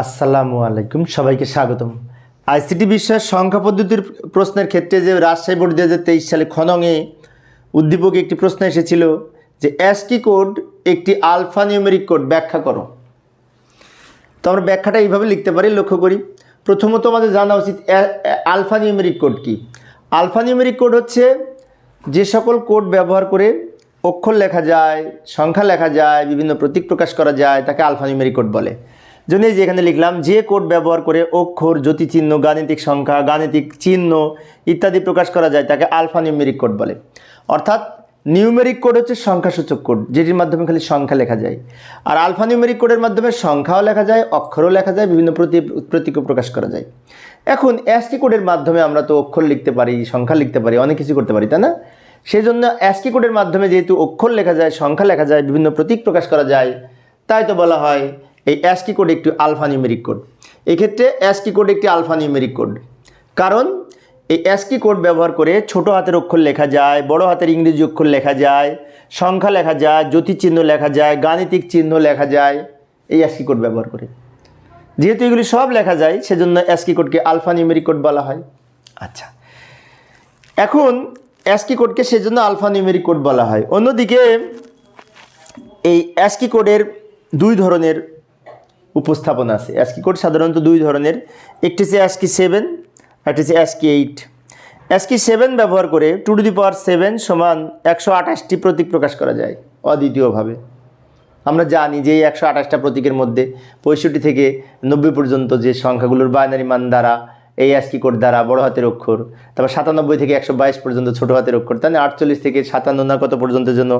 আসসালামু আলাইকুম, সবাইকে স্বাগতম। আইসিটি বিষয়ের সংখ্যা পদ্ধতির প্রশ্নের ক্ষেত্রে যে রাজশাহী বোর্ড দু হাজার তেইশ সালে খনঙে উদ্দীপকে একটি প্রশ্ন এসেছিল যে অ্যাসকি কোড একটি আলফা নিউমেরিক কোড, ব্যাখ্যা করো। তো আমরা ব্যাখ্যাটা এইভাবে লিখতে পারি, লক্ষ্য করি। প্রথমত আমাদের জানা উচিত আলফা নিউমেরিক কোড কি? আলফা নিউমেরিক কোড হচ্ছে যে সকল কোড ব্যবহার করে অক্ষর লেখা যায়, সংখ্যা লেখা যায়, বিভিন্ন প্রতীক প্রকাশ করা যায়, তাকে আলফা নিউমেরিক কোড বলে। জন্য যে এখানে লিখলাম, যে কোড ব্যবহার করে অক্ষর, জ্যোতিচিহ্ন, গাণিতিক সংখ্যা, গাণিতিক চিহ্ন ইত্যাদি প্রকাশ করা যায়, তাকে আলফা নিউমেরিক কোড বলে। অর্থাৎ নিউমেরিক কোড হচ্ছে সংখ্যাসূচক কোড, যেটির মাধ্যমে খালি সংখ্যা লেখা যায়। আর আলফা নিউমেরিক কোডের মাধ্যমে সংখ্যাও লেখা যায়, অক্ষরও লেখা যায়, বিভিন্ন প্রতীক প্রতীকও প্রকাশ করা যায়। এখন অ্যাসকি কোডের মাধ্যমে আমরা তো অক্ষর লিখতে পারি, সংখ্যা লিখতে পারি, অনেক কিছু করতে পারি, তাই না? সেই জন্য অ্যাসকি কোডের মাধ্যমে যেহেতু অক্ষর লেখা যায়, সংখ্যা লেখা যায়, বিভিন্ন প্রতীক প্রকাশ করা যায়, তাই তো বলা হয় এই অ্যাসকি কোড একটি আলফা নিউমেরিক কোড এক্ষেত্রে অ্যাসকি কোড একটি আলফা নিউমেরিক কোড কারণ এই অ্যাসকি কোড ব্যবহার করে ছোট হাতের অক্ষর লেখা যায়, বড় হাতের ইংরেজি অক্ষর লেখা যায়, সংখ্যা লেখা যায় জ্যোতিচিহ্ন লেখা যায়, গাণিতিক চিহ্ন লেখা যায়, এই অ্যাসকি কোড ব্যবহার করে। যেহেতু এগুলি সব লেখা যায়, সেজন্য অ্যাসকি কোডকে আলফা নিউমেরিক কোড বলা হয়। আচ্ছা। এখন অ্যাসকি কোডকে সেজন্য আলফা নিউমেরিক কোড বলা হয়। অন্যদিকে এই অ্যাসকি কোডের দুই ধরনের উপস্থাপন আছে। অ্যাসকি কোড সাধারণত দুই ধরনের। একটি হচ্ছে অ্যাসকি সেভেন একটি হচ্ছে অ্যাসকি এইট। অ্যাসকি সেভেন ব্যবহার করে two to the power seven সমান একশো আঠাশটি প্রতীক প্রকাশ করা যায় অদ্বিতীয়ভাবে। আমরা জানি যে এই একশো আঠাশটা প্রতীকের মধ্যে পঁয়ষট্টি থেকে নব্বই পর্যন্ত যে সংখ্যাগুলোর বাইনারি মান দ্বারা এই অ্যাসকি কোড দ্বারা বড় হাতের অক্ষর, তারপর সাতানব্বই থেকে একশো বাইশ পর্যন্ত ছোটো হাতের অক্ষর তাই না আটচল্লিশ থেকে সাতান্ন না কত পর্যন্ত জন্য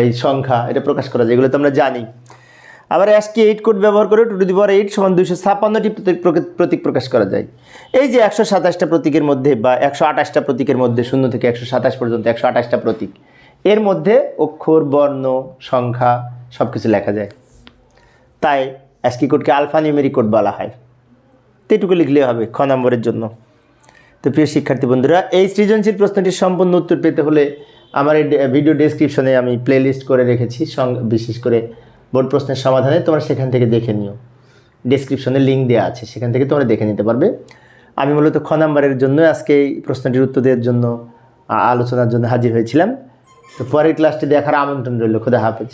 এই সংখ্যা এটা প্রকাশ করা যায়, এগুলো তো আমরা জানি। আবার অ্যাসকি এইট কোড ব্যবহার করে two to the power eight সমান দুইশো ছাপ্পান্নটি প্রতীক প্রক- প্রতীক প্রকাশ করা যায়। এই যে একশো সাতাশটা প্রতীকের মধ্যে বা একশো আঠাশটা প্রতীকের মধ্যে শূন্য থেকে একশো সাতাশ পর্যন্ত একশো আঠাশটা প্রতীক, এর মধ্যে অক্ষর, বর্ণ, সংখ্যা সব কিছু লেখা যায়। তাই অ্যাসকি কোডকে আলফা নিউমেরিক কোড বলা হয়। তো এটুকু লিখলেই হবে খ নম্বরের জন্য। তো প্রিয় শিক্ষার্থী বন্ধুরা, এই সৃজনশীল প্রশ্নটির সম্পূর্ণ উত্তর পেতে হলে আমার এই ভিডিও ডেসক্রিপশনে আমি প্লেলিস্ট করে রেখেছি। বিশেষ করে বোর্ড প্রশ্নের সমাধানে তোমরা সেখান থেকে দেখে নিও। ডিসক্রিপশনে লিঙ্ক দেওয়া আছে, সেখান থেকে তোমরা দেখে নিতে পারবে। আমি মূলত খ নাম্বারের জন্য আজকে এই প্রশ্নটির উত্তর দেওয়ার জন্য আলোচনার জন্য হাজির হয়েছিলাম। তো পরের ক্লাসটি দেখার আমন্ত্রণ রইল। খুদা হাফেজ।